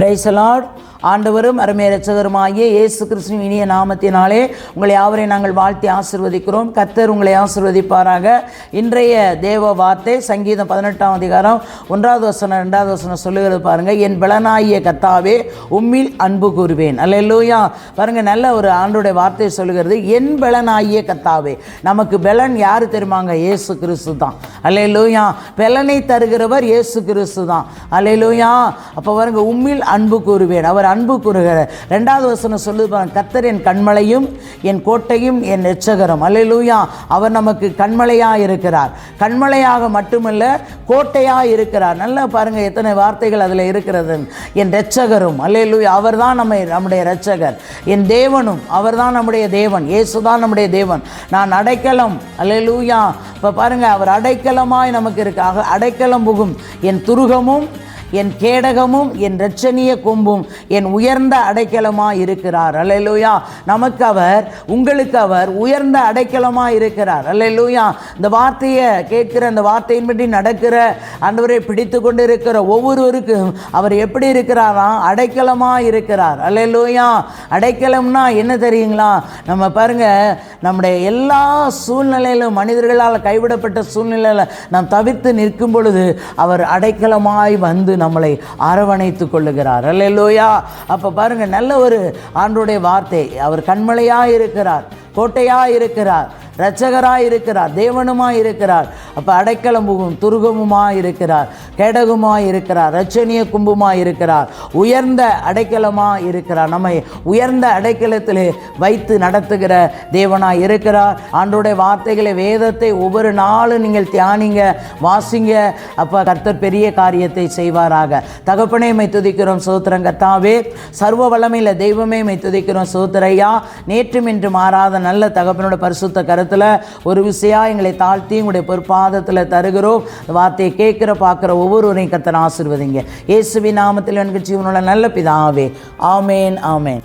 பிரைசலாட் ஆண்டவரும் அருமை ரச்சகருமாகிய இயேசு கிறிஸ்துவின் இனிய நாமத்தினாலே உங்களை யாவரை நாங்கள் வாழ்த்தி ஆசிர்வதிக்கிறோம். கத்தர் உங்களை ஆசிர்வதிப்பாராக. இன்றைய தேவ வார்த்தை சங்கீதம் பதினெட்டாம் அதிகாரம் ஒன்றாவது வசனம் ரெண்டாவது வசனம் சொல்லுகிறது பாருங்கள் என் பலனாகிய கத்தாவே உம்மில் அன்பு கூறுவேன். அல்ல இல்லையா பாருங்க நல்ல ஒரு ஆண்டோடைய வார்த்தையை சொல்லுகிறது. என் பலனாகிய கத்தாவே நமக்கு பலன் யார் தெரியுமாங்க இயேசு கிறிஸ்து தான். அல்லேலூயா. பலனை தருகிறவர் இயேசு கிறிஸ்து தான். அல்லேலூயா. அப்போ பாருங்க உம்மில் அன்பு கூறுவேன். அவர் அன்பு கூறுகிற ரெண்டாவது வசனம் சொல்லுது கத்தர் என் கண்மலையும் என் கோட்டையும் என் எச்சகரம். அல்லேலூயா. அவர் நமக்கு கண்மலையாக இருக்கிறார். கண்மலையாக மட்டுமல்ல கோட்டையாக இருக்கிறார். நல்லா பாருங்கள் எத்தனை வார்த்தைகள் அதில் இருக்கிறது. என் ரட்சகரும் அல்லேலூயா. அவர் தான் நம்ம நம்முடைய ரட்சகர் என் தேவனும். அவர் தான் நம்முடைய தேவன். இயேசு தான் நம்முடைய தேவன். நான் அடைக்கலம். அல்லேலூயா. இப்போ பாருங்க அவர் அடைக்கலமாய் நமக்கு இருக்கு அடைக்கலம் புகும். என் துருகமும் என் கேடகமும் என் இரட்சணிய கொம்பும் என் உயர்ந்த அடைக்கலமாக இருக்கிறார். அல்லேலூயா. நமக்கு அவர் உங்களுக்கு அவர் உயர்ந்த அடைக்கலமாக இருக்கிறார். அல்லேலூயா. இந்த வார்த்தையை கேட்கிற அந்த வார்த்தையின்படி நடக்கிற ஆண்டவரை பிடித்து கொண்டு இருக்கிற ஒவ்வொருவருக்கும் அவர் எப்படி இருக்கிறாராம் அடைக்கலமாக இருக்கிறார். அல்லேலூயா. அடைக்கலம்னா என்ன தெரியுங்களா? நம்ம பாருங்க நம்முடைய எல்லா சூழ்நிலையிலும் மனிதர்களால் கைவிடப்பட்ட சூழ்நிலையில் நாம் தவிர்த்து நிற்கும் பொழுது அவர் அடைக்கலமாய் வந்து நம்மளை அரவணைத்து கொள்ளுகிறார். அல்லேலூயா. அப்போ பாருங்க நல்ல ஒரு ஆண்டுடைய வார்த்தை. அவர் கண்மலையாக இருக்கிறார் கோட்டையாக இருக்கிறார் இரட்சகராக இருக்கிறார் தேவனுமாய் இருக்கிறார் அப்போ அடைக்கலம் புகும் துருகமுமாய் இருக்கிறார் கேடகுமாய் இருக்கிறார் ரட்சணிய கும்புமாய் இருக்கிறார் உயர்ந்த அடைக்கலமாக இருக்கிறார் நம்மை உயர்ந்த அடைக்கலத்திலே வைத்து நடத்துகிற தேவனாய் இருக்கிறார் ஆண்டோடைய வார்த்தைகளை வேதத்தை ஒவ்வொரு நாளும் நீங்கள் தியானிங்க வாசிங்க. அப்போ கர்த்தர் பெரிய காரியத்தை செய்வாராக. தகப்பனே மை துதிக்கிறோம் சோத்திரம் தாவே சர்வ வளமையில் தெய்வமே மை துதிக்கிறோம் சோத்திரையா. நேற்றும் இன்று மாறாத நல்ல தகப்பனோட பரிசுத்த கருத்தில் ஒரு விஷயம் எங்களை தாழ்த்தி உங்களுடைய பொற்பாதத்தில் தருகிறோம். வார்த்தையை கேட்குற பார்க்குற ஒவ்வொருவரையும் கத்தனை ஆசிர்வதிங்க. இயேசுவி நாமத்தில் எனக்கு ஜீவனோட நல்ல பிதாவே. ஆமேன் ஆமேன்.